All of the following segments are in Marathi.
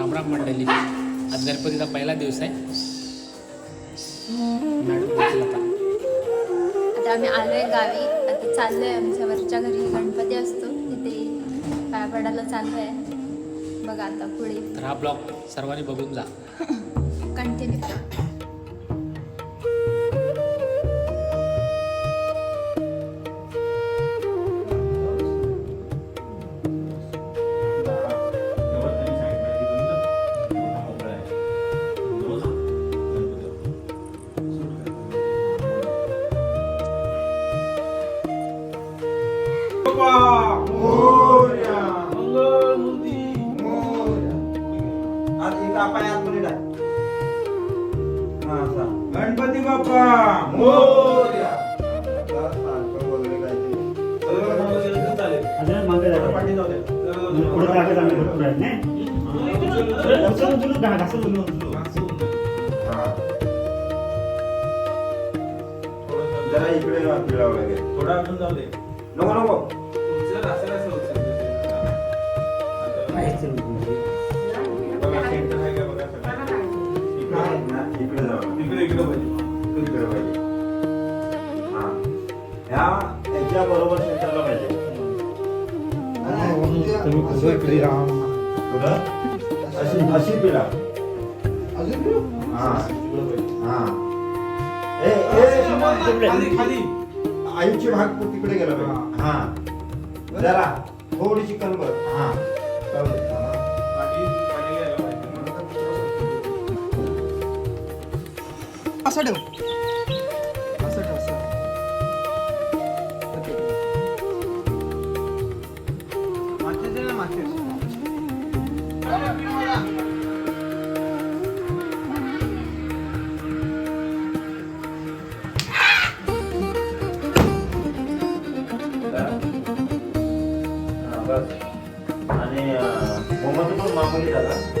रामराम मंडळी आज गणपतीचा पहिला दिवस आहे. आता. आम्ही आलोय गावी. आता चाललोय आमच्या वरच्या घरी. गणपती असतो तिथे. पाया पडायला चाललोय. बघा आता पुढे. तर हा ब्लॉग सर्वांनी बघून जा. कंटिन्यू गणपती बाप्पा मोरया. सारखं वगैरे काहीतरी. अजून मागे जायचं. पाठी जाऊ दे. पुढे जागे चांगले भरपूर आहेत नाही उचलून उचलून घा, घासून उचलून. हा. जरा इकडे फिरावं लागेल थोडा अजून जाऊ दे नको नको काहीच इकडे इकडे इकडे पाहिजे इकडे पाहिजे हा ह्या याच्या बरोबर सेंटरला पाहिजे तुम्ही कसं इकडे राहा कुठं? अशी अशी पिला हा हा ए ए खाली खाली आईची भाग तिकडे गेला पाहिजे. हा. जरा थोडीशी कणभर हा. हा. असं ठेव. मोहम्मद पण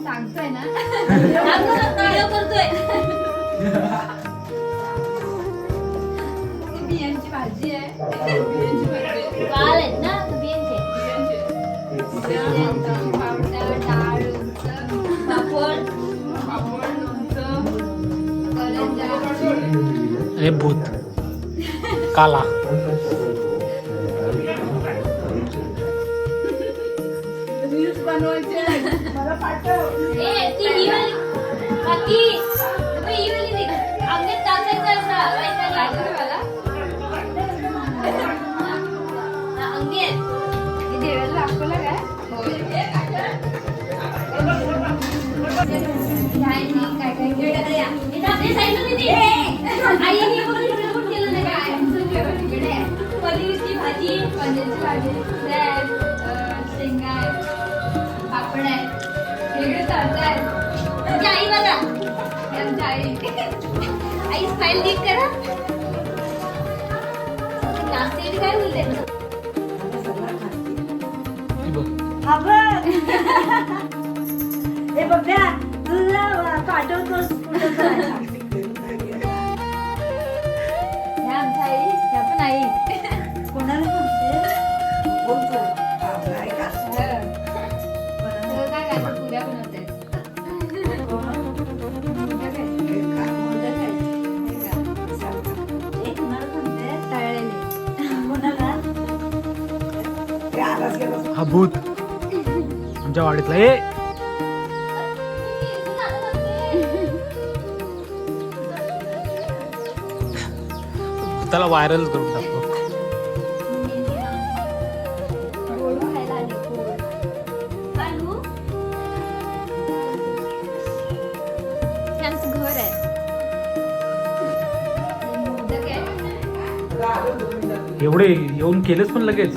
सांगतोय ना करतोय बियांची भाजी आहे आहेत ना काला. काय? काय? नाही, काय काय. पनीरची भाजी शेंगा पापड वेगळे तुझी आई बघा. आमची आई. आई स्माइल नीट करा. नाचते काय बोलते? हे बघ. बघ बघ्या तुला पाठवतोस कुठं हा भूत आमच्या वाडीतला ये. त्याला व्हायरल करून टाकतो एवढे येऊन केलेच पण लगेच.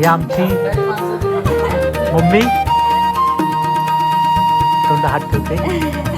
ही आमची मम्मी तोंड हात ठेवते